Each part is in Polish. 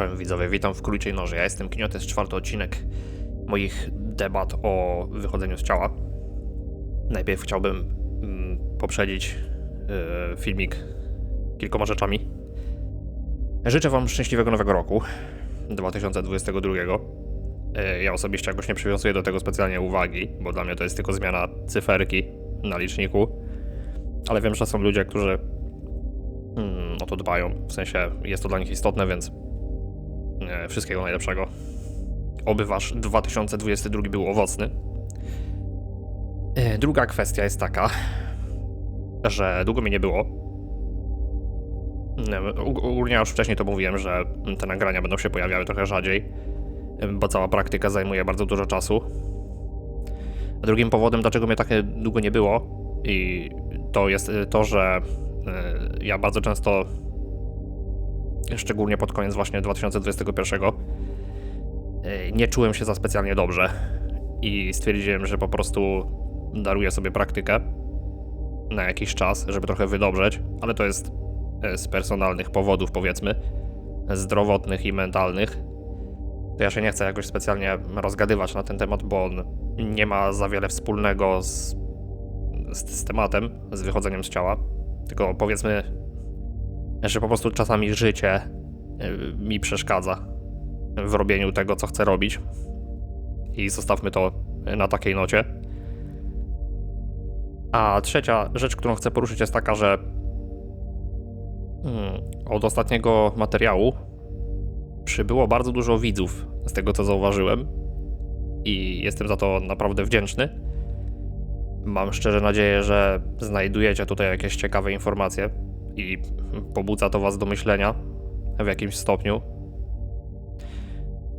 Cześć widzowie, witam w Króliczej Noży. Ja jestem Kinio, to jest czwarty odcinek moich debat o wychodzeniu z ciała. Najpierw chciałbym mm, poprzedzić yy, filmik kilkoma rzeczami. Życzę wam szczęśliwego nowego roku 2022. Yy, ja osobiście jakoś nie przywiązuję do tego specjalnie uwagi, bo dla mnie to jest tylko zmiana cyferki na liczniku. Ale wiem, że są ludzie, którzy mm, o to dbają. W sensie jest to dla nich istotne, więc E, Wszystkiego najlepszego. Oby wasz 2022 był owocny. E, Druga kwestia jest taka, że długo mi nie było. E, og- Ogólnie już wcześniej to mówiłem, że te nagrania będą się pojawiały trochę rzadziej, e, bo cała praktyka zajmuje bardzo dużo czasu. A drugim powodem, dlaczego mnie tak długo nie było, i to jest e, to, że e, ja bardzo często szczególnie pod koniec właśnie 2021, e, nie czułem się za specjalnie dobrze i stwierdziłem, że po prostu daruję sobie praktykę na jakiś czas, żeby trochę wydobrzeć, ale to jest e, z personalnych powodów, powiedzmy, zdrowotnych i mentalnych. To ja się nie chcę jakoś specjalnie rozgadywać na ten temat, bo on nie ma za wiele wspólnego z, z, z tematem, z wychodzeniem z ciała. Tylko powiedzmy, że po prostu czasami życie y, mi przeszkadza w robieniu tego, co chcę robić. I zostawmy to na takiej nocie. A trzecia rzecz, którą chcę poruszyć, jest taka, że mm, od ostatniego materiału przybyło bardzo dużo widzów, z tego co zauważyłem. I jestem za to naprawdę wdzięczny. Mam szczerze nadzieję, że znajdujecie tutaj jakieś ciekawe informacje i pobudza to Was do myślenia w jakimś stopniu.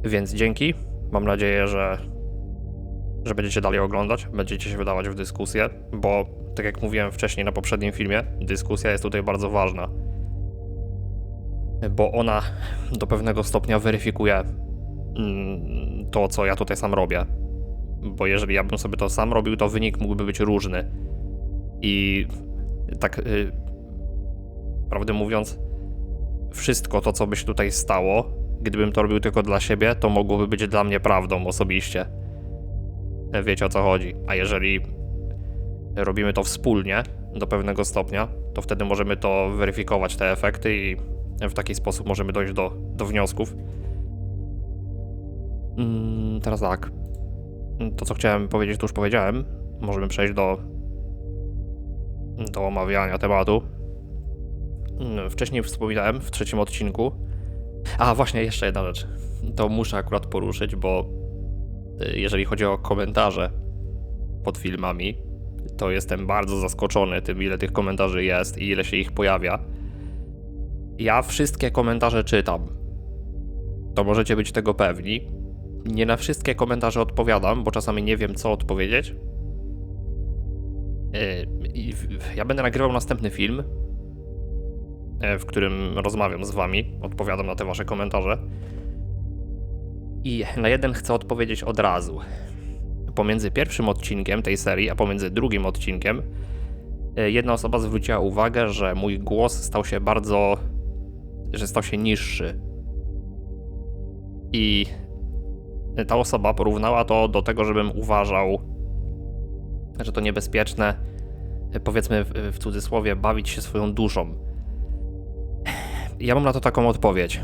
Więc dzięki. Mam nadzieję, że, że będziecie dalej oglądać, będziecie się wydawać w dyskusję, bo tak jak mówiłem wcześniej na poprzednim filmie, dyskusja jest tutaj bardzo ważna. Bo ona do pewnego stopnia weryfikuje mm, to, co ja tutaj sam robię. Bo jeżeli ja bym sobie to sam robił, to wynik mógłby być różny. I tak y, prawdę mówiąc, wszystko to, co by się tutaj stało, gdybym to robił tylko dla siebie, to mogłoby być dla mnie prawdą osobiście. Wiecie o co chodzi. A jeżeli robimy to wspólnie do pewnego stopnia, to wtedy możemy to weryfikować, te efekty, i w taki sposób możemy dojść do, do wniosków. Mm, teraz tak. To, co chciałem powiedzieć, to już powiedziałem. Możemy przejść do, do omawiania tematu. Mm, Wcześniej wspominałem w trzecim odcinku. A właśnie, jeszcze jedna rzecz. To muszę akurat poruszyć, bo y, jeżeli chodzi o komentarze pod filmami, to jestem bardzo zaskoczony tym, ile tych komentarzy jest i ile się ich pojawia. Ja wszystkie komentarze czytam. To możecie być tego pewni. Nie na wszystkie komentarze odpowiadam, bo czasami nie wiem, co odpowiedzieć. W- Ja będę nagrywał następny film, w którym rozmawiam z wami, odpowiadam na te wasze komentarze. I na jeden chcę odpowiedzieć od razu. Pomiędzy pierwszym odcinkiem tej serii, a pomiędzy drugim odcinkiem, e, jedna osoba zwróciła uwagę, że mój głos stał się bardzo. że stał się niższy. I ta osoba porównała to do tego, żebym uważał, że to niebezpieczne, e, powiedzmy w cudzysłowie, bawić się swoją duszą. Ja mam na to taką odpowiedź.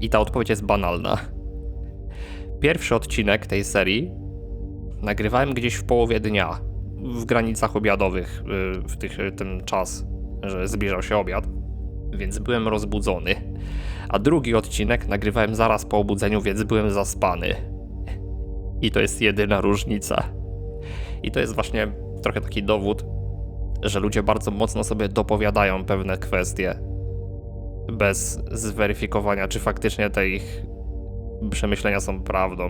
I ta odpowiedź jest banalna. Pierwszy odcinek tej serii nagrywałem gdzieś w połowie dnia, w granicach obiadowych, y, w tych, ten czas, że zbliżał się obiad, więc byłem rozbudzony. A drugi odcinek nagrywałem zaraz po obudzeniu, więc byłem zaspany. I to jest jedyna różnica. I to jest właśnie trochę taki dowód, że ludzie bardzo mocno sobie dopowiadają pewne kwestie bez zweryfikowania, czy faktycznie te ich przemyślenia są prawdą.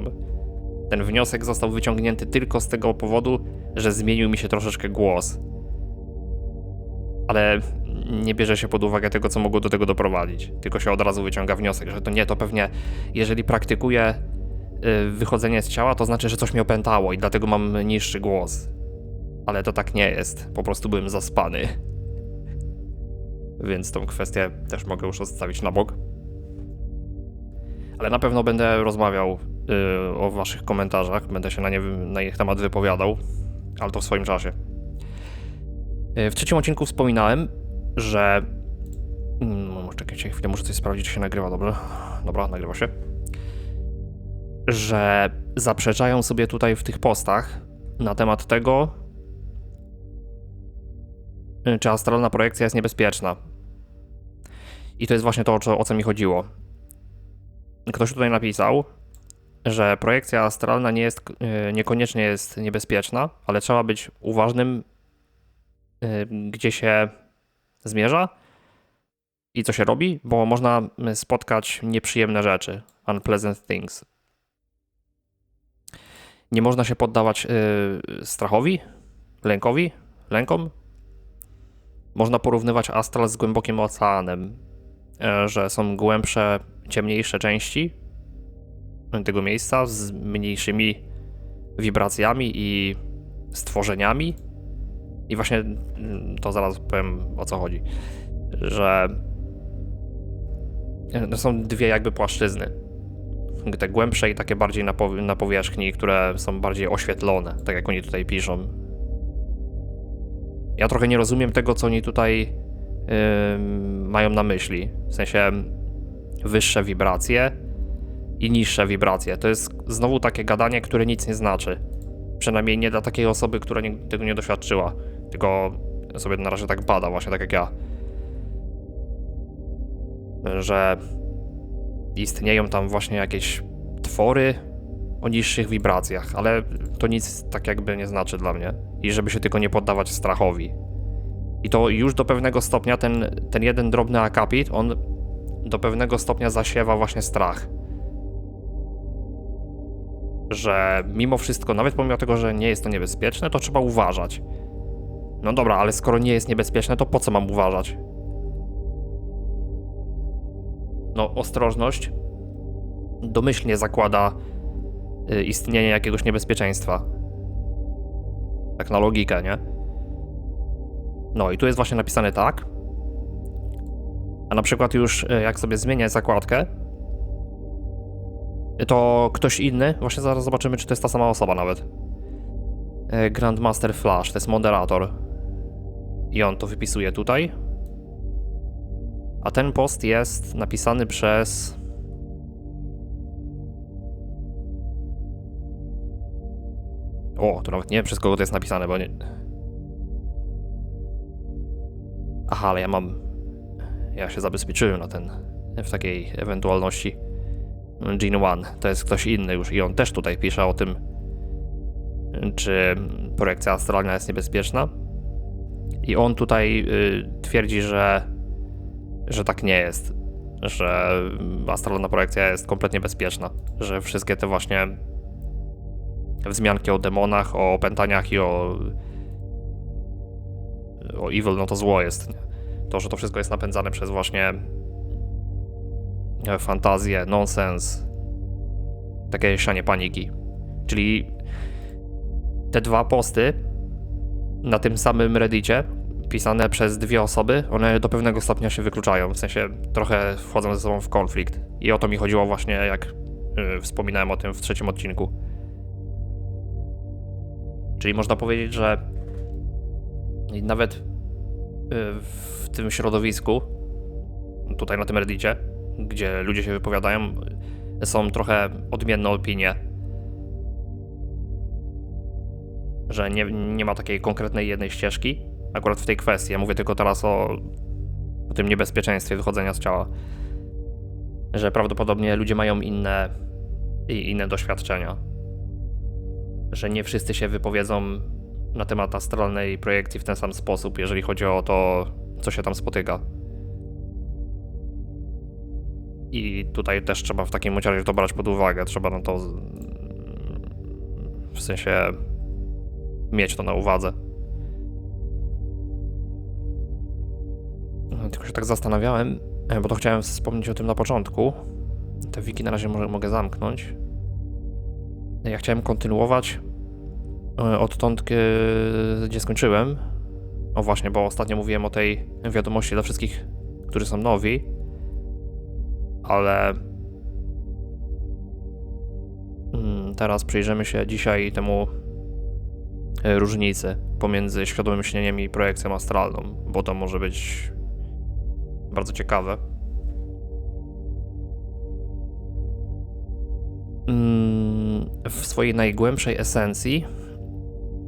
Ten wniosek został wyciągnięty tylko z tego powodu, że zmienił mi się troszeczkę głos. Ale nie bierze się pod uwagę tego, co mogło do tego doprowadzić. Tylko się od razu wyciąga wniosek, że to nie, to pewnie, jeżeli praktykuję y, wychodzenie z ciała, to znaczy, że coś mnie opętało i dlatego mam niższy głos. Ale to tak nie jest. Po prostu byłem zaspany. Więc tą kwestię też mogę już odstawić na bok. Ale na pewno będę rozmawiał y, o waszych komentarzach, będę się na, nie, na ich temat wypowiadał, ale to w swoim czasie. Y, w trzecim odcinku wspominałem, że... Mm, czekajcie chwilę, muszę coś sprawdzić, czy się nagrywa, dobrze? Dobra, nagrywa się. Że zaprzeczają sobie tutaj w tych postach na temat tego, y, czy astralna projekcja jest niebezpieczna. I to jest właśnie to, o co, o co mi chodziło. Ktoś tutaj napisał, że projekcja astralna nie jest, y, niekoniecznie jest niebezpieczna, ale trzeba być uważnym, y, gdzie się zmierza i co się robi, bo można spotkać nieprzyjemne rzeczy, unpleasant things. Nie można się poddawać y, strachowi, lękowi, lękom. Można porównywać astral z głębokim oceanem, e, że są głębsze, ciemniejsze części tego miejsca z mniejszymi wibracjami i stworzeniami. I właśnie mm, to zaraz powiem o co chodzi. Że to są dwie jakby płaszczyzny. Te głębsze i takie bardziej na, na powierzchni, które są bardziej oświetlone, tak jak oni tutaj piszą. Ja trochę nie rozumiem tego, co oni tutaj mają na myśli. W sensie wyższe wibracje i niższe wibracje. To jest znowu takie gadanie, które nic nie znaczy. Przynajmniej nie dla takiej osoby, która nie, tego nie doświadczyła. Tylko sobie na razie tak bada, właśnie tak jak ja. Że istnieją tam właśnie jakieś twory o niższych wibracjach, ale to nic tak jakby nie znaczy dla mnie. I żeby się tylko nie poddawać strachowi. I to już do pewnego stopnia ten, ten jeden drobny akapit, on do pewnego stopnia zasiewa właśnie strach. Że mimo wszystko, nawet pomimo tego, że nie jest to niebezpieczne, to trzeba uważać. No dobra, ale skoro nie jest niebezpieczne, to po co mam uważać? No, ostrożność domyślnie zakłada y, istnienie jakiegoś niebezpieczeństwa. Tak na logikę, nie? No i tu jest właśnie napisane tak. A na przykład już y, jak sobie zmienię zakładkę, to ktoś inny, właśnie zaraz zobaczymy, czy to jest ta sama osoba nawet. Y, Grandmaster Flash, to jest moderator. I on to wypisuje tutaj. A ten post jest napisany przez. O, to nawet nie wiem przez kogo to jest napisane, bo nie. Aha, ale ja mam. Ja się zabezpieczyłem na ten. W takiej ewentualności. Gene One to jest ktoś inny już i on też tutaj pisze o tym, czy projekcja astralna jest niebezpieczna. I on tutaj y, twierdzi, że, że tak nie jest. Że astralna projekcja jest kompletnie bezpieczna. Że wszystkie te właśnie wzmianki o demonach, o opętaniach i o. o evil, no to zło jest. To, że to wszystko jest napędzane przez właśnie e, fantazję, nonsens, takie sianie paniki. Czyli te dwa posty na tym samym Reddicie, pisane przez dwie osoby, one do pewnego stopnia się wykluczają, w sensie trochę wchodzą ze sobą w konflikt. I o to mi chodziło właśnie, jak y, wspominałem o tym w trzecim odcinku. Czyli można powiedzieć, że nawet w tym środowisku, tutaj na tym Reddicie, gdzie ludzie się wypowiadają, są trochę odmienne opinie że nie, nie ma takiej konkretnej jednej ścieżki, akurat w tej kwestii. Ja mówię tylko teraz o, o tym niebezpieczeństwie wychodzenia z ciała. Że prawdopodobnie ludzie mają inne i inne doświadczenia. Że nie wszyscy się wypowiedzą na temat astralnej projekcji w ten sam sposób, jeżeli chodzi o to, co się tam spotyka. I tutaj też trzeba w takim razie to brać pod uwagę. Trzeba na to w sensie mieć to na uwadze. No, tylko się tak zastanawiałem, e, bo to chciałem wspomnieć o tym na początku. Te wiki na razie może mogę zamknąć. Ja chciałem kontynuować odtąd, gdzie skończyłem. O właśnie, bo ostatnio mówiłem o tej wiadomości dla wszystkich, którzy są nowi, ale teraz przyjrzymy się dzisiaj temu e, różnicy pomiędzy świadomym śnieniem i projekcją astralną, bo to może być bardzo ciekawe. Mm, W swojej najgłębszej esencji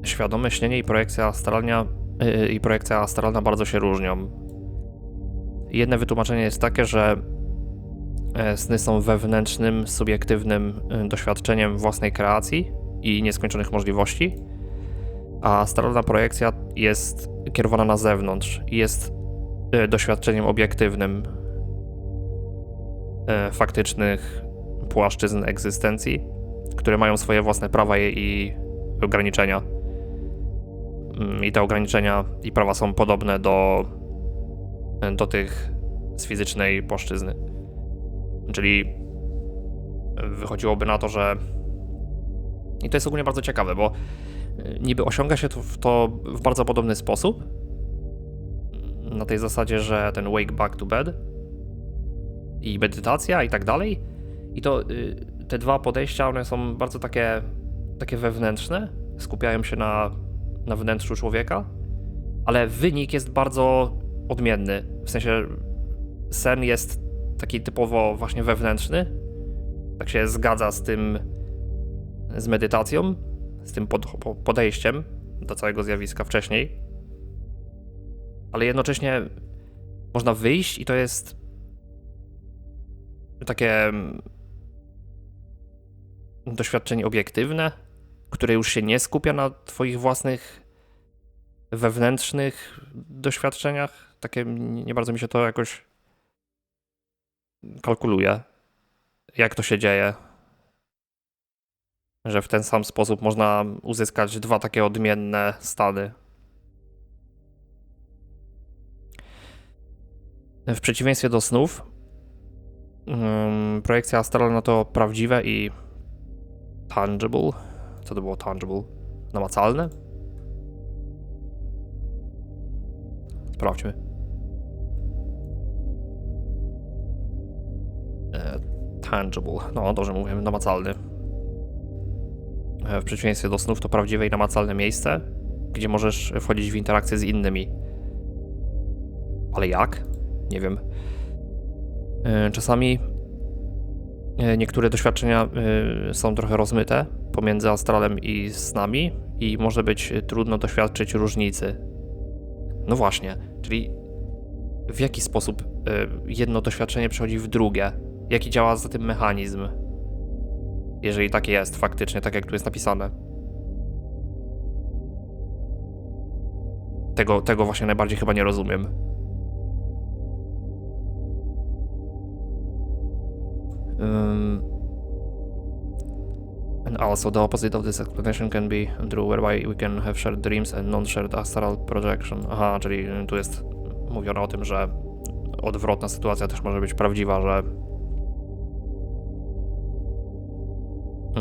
świadome śnienie i projekcja astralna, yy, i projekcja astralna bardzo się różnią. Jedne wytłumaczenie jest takie, że e, sny są wewnętrznym, subiektywnym e, doświadczeniem własnej kreacji i nieskończonych możliwości, a astralna projekcja jest kierowana na zewnątrz i jest e, doświadczeniem obiektywnym e, faktycznych płaszczyzn egzystencji, które mają swoje własne prawa i ograniczenia. Mm, I te ograniczenia i prawa są podobne do, do tych z fizycznej płaszczyzny. Czyli wychodziłoby na to, że. I to jest ogólnie bardzo ciekawe, bo y, niby osiąga się to w, to w bardzo podobny sposób. Na tej zasadzie, że ten wake back to bed i medytacja i tak dalej. I to y, te dwa podejścia, one są bardzo takie, takie wewnętrzne, skupiają się na, na wnętrzu człowieka, ale wynik jest bardzo odmienny. W sensie sen jest taki typowo właśnie wewnętrzny, tak się zgadza z tym, z medytacją, z tym pod, po- podejściem do całego zjawiska wcześniej, ale jednocześnie można wyjść i to jest takie mm, doświadczenie obiektywne, które już się nie skupia na twoich własnych wewnętrznych doświadczeniach. Takie nie bardzo mi się to jakoś kalkuluje, jak to się dzieje. Że w ten sam sposób można uzyskać dwa takie odmienne stany. W przeciwieństwie do snów, ym, projekcja astralna to prawdziwe i tangible. Co to było tangible? Namacalne? Sprawdźmy. E, tangible. No, dobrze mówię, namacalny. E, W przeciwieństwie do snów to prawdziwe i namacalne miejsce, gdzie możesz wchodzić w interakcję z innymi. Ale jak? Nie wiem. E, Czasami e, niektóre doświadczenia e, są trochę rozmyte pomiędzy astralem i snami i może być trudno doświadczyć różnicy. No właśnie, czyli w jaki sposób e, jedno doświadczenie przechodzi w drugie? Jaki działa za tym mechanizm? Jeżeli tak jest, faktycznie, tak jak tu jest napisane. Tego, tego właśnie najbardziej chyba nie rozumiem. Um, and also the opposite of this explanation can be true, whereby we can have shared dreams and non-shared astral projection. Aha, czyli tu jest mówione o tym, że odwrotna sytuacja też może być prawdziwa, że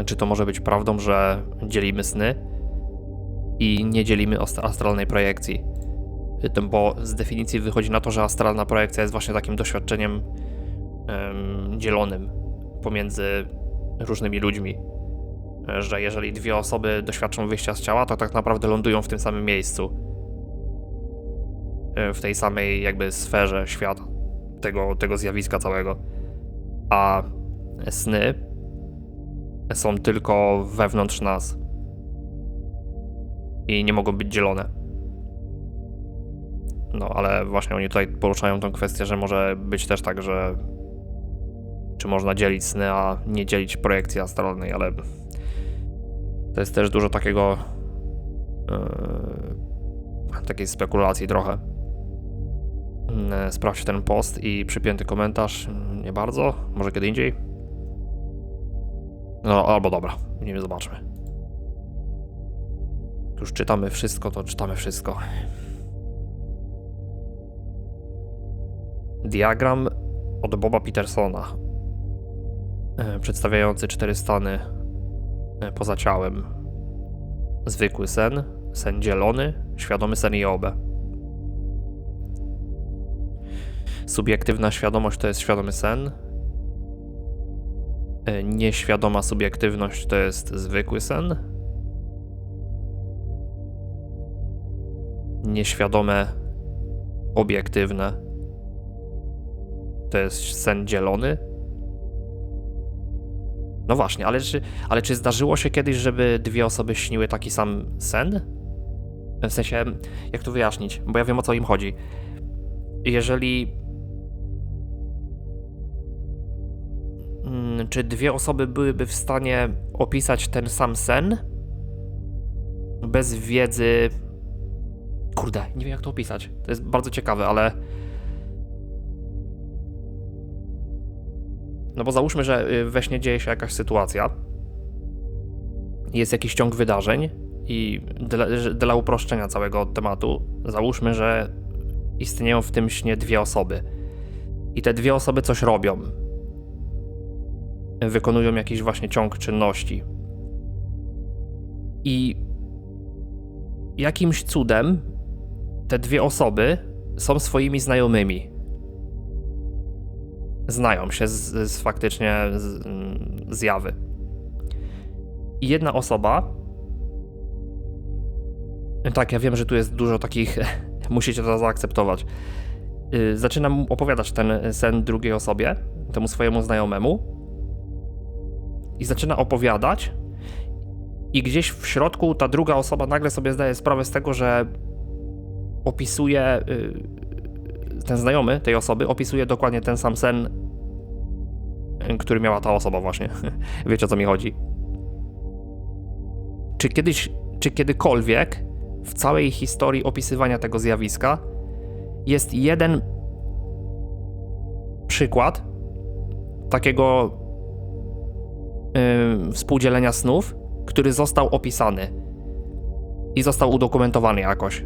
czy to może być prawdą, że dzielimy sny i nie dzielimy ast- astralnej projekcji. Bo z definicji wychodzi na to, że astralna projekcja jest właśnie takim doświadczeniem em, dzielonym pomiędzy różnymi ludźmi. Że jeżeli dwie osoby doświadczą wyjścia z ciała, to tak naprawdę lądują w tym samym miejscu. E, W tej samej jakby sferze świata, tego, tego zjawiska całego. A sny są tylko wewnątrz nas. I nie mogą być dzielone. No, ale właśnie oni tutaj poruszają tą kwestię, że może być też tak, że czy można dzielić sny, a nie dzielić projekcji astralnej, ale to jest też dużo takiego yy, takiej spekulacji trochę. Yy, Sprawdź ten post i przypięty komentarz. Nie bardzo, może kiedy indziej. No, albo dobra, nie zobaczmy. Już czytamy wszystko, to czytamy wszystko. Diagram od Boba Petersona, e, przedstawiający cztery stany poza ciałem. Zwykły sen, sen dzielony, świadomy sen i obę. Subiektywna świadomość to jest świadomy sen. E, Nieświadoma subiektywność to jest zwykły sen. Nieświadome obiektywne to jest sen dzielony. No właśnie, ale czy, ale czy zdarzyło się kiedyś, żeby dwie osoby śniły taki sam sen? W sensie, jak to wyjaśnić? Bo ja wiem o co im chodzi. Jeżeli. Mm, Czy dwie osoby byłyby w stanie opisać ten sam sen? Bez wiedzy. Kurde, nie wiem jak to opisać. To jest bardzo ciekawe, ale. No bo załóżmy, że y, we śnie dzieje się jakaś sytuacja. Jest jakiś ciąg wydarzeń i dla, dla uproszczenia całego tematu, załóżmy, że istnieją w tym śnie dwie osoby. I te dwie osoby coś robią. Wykonują jakiś właśnie ciąg czynności. I jakimś cudem te dwie osoby są swoimi znajomymi. Znają się z, z faktycznie z, zjawy. I jedna osoba. Tak, ja wiem, że tu jest dużo takich. Musicie to zaakceptować. Yy, Zaczyna mu opowiadać ten sen drugiej osobie, temu swojemu znajomemu. I zaczyna opowiadać. I gdzieś w środku ta druga osoba nagle sobie zdaje sprawę z tego, że opisuje. Ten znajomy tej osoby opisuje dokładnie ten sam sen, który miała ta osoba, właśnie. Wiecie o co mi chodzi. Czy kiedyś, czy kiedykolwiek w całej historii opisywania tego zjawiska jest jeden przykład takiego yy, współdzielenia snów, który został opisany i został udokumentowany jakoś?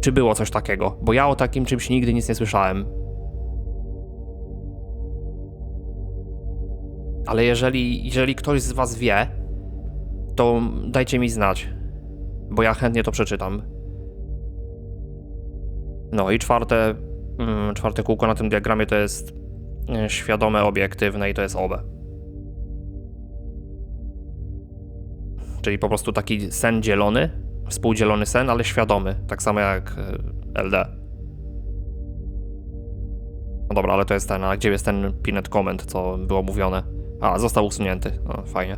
Czy było coś takiego? Bo ja o takim czymś nigdy nic nie słyszałem. Ale jeżeli, jeżeli ktoś z Was wie, to dajcie mi znać, bo ja chętnie to przeczytam. No i czwarte, mm, czwarte kółko na tym diagramie to jest e, świadome, obiektywne i to jest OB. Czyli po prostu taki sen dzielony, współdzielony sen, ale świadomy, tak samo jak e, LD. No dobra, ale to jest ten, a gdzie jest ten pinet comment, co było mówione? A, został usunięty, no, fajnie.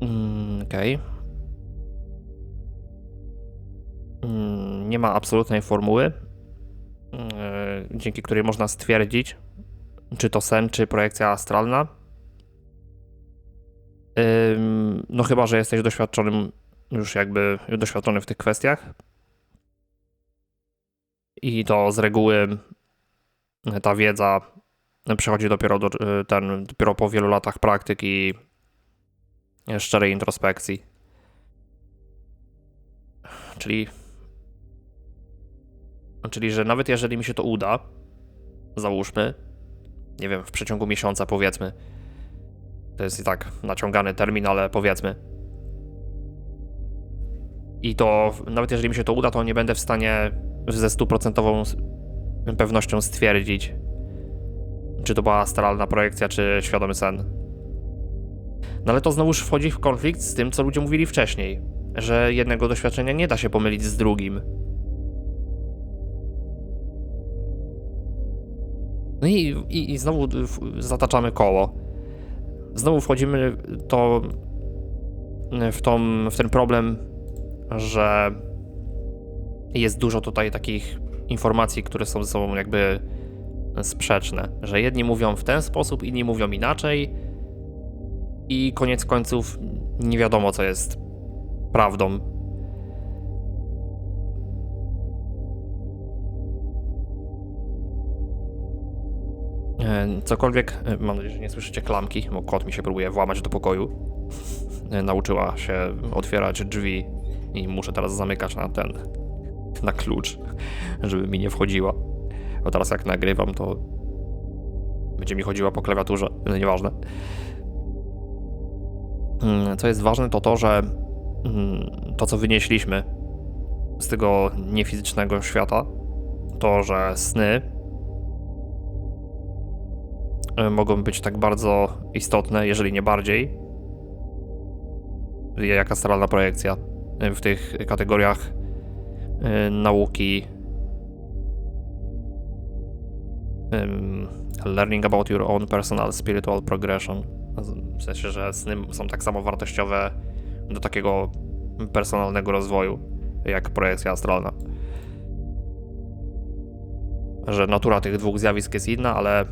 Mm, Okej. Mm, Nie ma absolutnej formuły, mm, dzięki której można stwierdzić, czy to sen, czy projekcja astralna. Ym, No chyba, że jesteś doświadczonym, już jakby doświadczony w tych kwestiach. I to z reguły ta wiedza przychodzi dopiero, do, ten, dopiero po wielu latach praktyk i szczerej introspekcji. Czyli. Czyli, że nawet jeżeli mi się to uda, załóżmy, nie wiem, w przeciągu miesiąca powiedzmy, to jest i tak naciągany termin, ale powiedzmy. I to nawet jeżeli mi się to uda, to nie będę w stanie ze stuprocentową pewnością stwierdzić, czy to była astralna projekcja, czy świadomy sen. No ale to znowuż wchodzi w konflikt z tym, co ludzie mówili wcześniej, że jednego doświadczenia nie da się pomylić z drugim. No i, i, i znowu zataczamy koło. Znowu wchodzimy to w, tą, w ten problem, że jest dużo tutaj takich informacji, które są ze sobą jakby sprzeczne. Że jedni mówią w ten sposób, inni mówią inaczej i koniec końców nie wiadomo, co jest prawdą. Cokolwiek, e, mam nadzieję, że nie słyszycie klamki, bo kot mi się próbuje włamać do pokoju. E, Nauczyła się otwierać drzwi i muszę teraz zamykać na ten, na klucz, żeby mi nie wchodziła. Bo teraz jak nagrywam, to będzie mi chodziła po klawiaturze, no nieważne. Mm, Co jest ważne, to to, że mm, to, co wynieśliśmy z tego niefizycznego świata, to, że sny e, mogą być tak bardzo istotne, jeżeli nie bardziej, jak astralna projekcja e, w tych kategoriach e, nauki learning about your own personal spiritual progression. W sensie, że sny są tak samo wartościowe do takiego personalnego rozwoju, jak projekcja astralna. Że natura tych dwóch zjawisk jest inna, ale,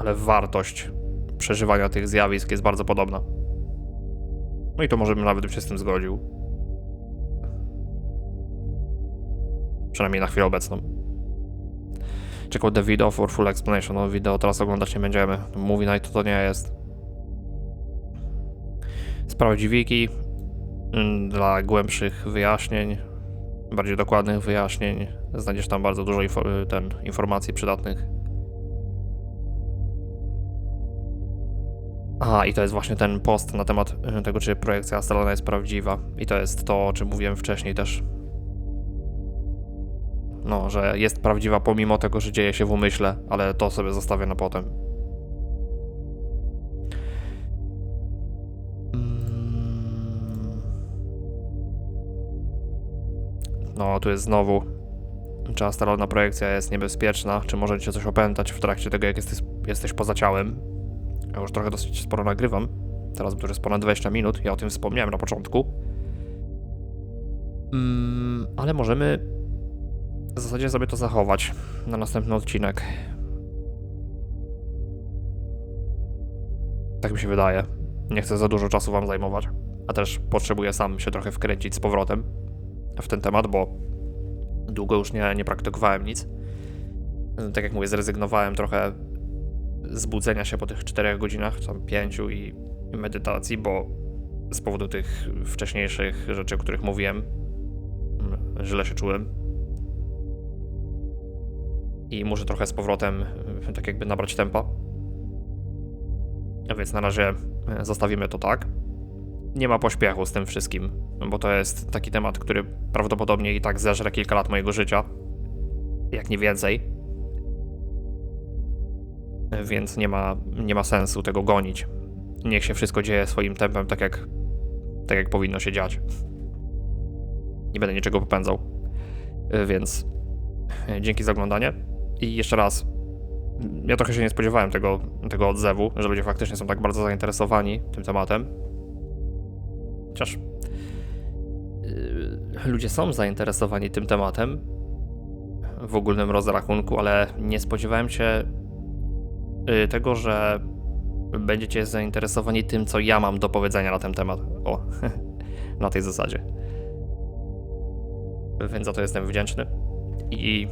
ale wartość przeżywania tych zjawisk jest bardzo podobna. No i to może bym nawet się z tym zgodził. Przynajmniej na chwilę obecną. Out the video for full explanation. No wideo teraz oglądać nie będziemy. Movie Night to, to nie jest. Sprawdź wiki mm, dla głębszych wyjaśnień, bardziej dokładnych wyjaśnień. Znajdziesz tam bardzo dużo info- ten, informacji przydatnych. Aha, i to jest właśnie ten post na temat y, tego, czy projekcja astralna jest prawdziwa. I to jest to, o czym mówiłem wcześniej też. No, że jest prawdziwa pomimo tego, że dzieje się w umyśle, ale to sobie zostawię na potem. Mm. No, tu jest znowu. Czy astralna projekcja jest niebezpieczna? Czy może cię coś opętać w trakcie tego, jak jesteś, jesteś poza ciałem? Ja już trochę dosyć sporo nagrywam. Teraz to jest ponad 20 minut. Ja o tym wspomniałem na początku. Mm, ale możemy w zasadzie sobie to zachować na następny odcinek. Tak mi się wydaje. Nie chcę za dużo czasu wam zajmować, a też potrzebuję sam się trochę wkręcić z powrotem w ten temat, bo długo już nie, nie praktykowałem nic. Tak jak mówię, zrezygnowałem trochę z budzenia się po tych 4 godzinach, tam 5 i medytacji, bo z powodu tych wcześniejszych rzeczy, o których mówiłem, mm, źle się czułem. I muszę trochę z powrotem y, tak jakby nabrać tempa. A więc na razie y, zostawimy to tak. Nie ma pośpiechu z tym wszystkim, bo to jest taki temat, który prawdopodobnie i tak zeżre kilka lat mojego życia. Jak nie więcej. Więc nie ma, nie ma sensu tego gonić. Niech się wszystko dzieje swoim tempem, tak jak, tak jak powinno się dziać. Nie będę niczego popędzał. Y, Więc y, dzięki za oglądanie. I jeszcze raz, ja trochę się nie spodziewałem tego, tego odzewu, że ludzie faktycznie są tak bardzo zainteresowani tym tematem. Chociaż yy, ludzie są zainteresowani tym tematem w ogólnym rozrachunku, ale nie spodziewałem się tego, że będziecie zainteresowani tym, co ja mam do powiedzenia na ten temat. O, na tej zasadzie. Więc za to jestem wdzięczny. I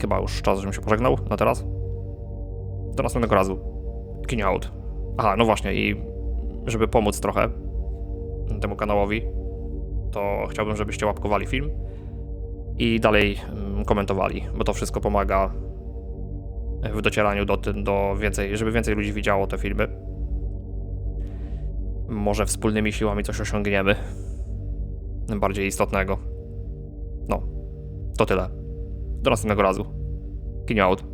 chyba już czas, żebym się pożegnał na teraz. Do następnego razu. Kinie out. Aha, no właśnie i żeby pomóc trochę temu kanałowi, to chciałbym, żebyście łapkowali film i dalej mm, komentowali, bo to wszystko pomaga w docieraniu do, do więcej, żeby więcej ludzi widziało te filmy. Może wspólnymi siłami coś osiągniemy. Bardziej istotnego. No, to tyle. Do następnego razu. Kinie out.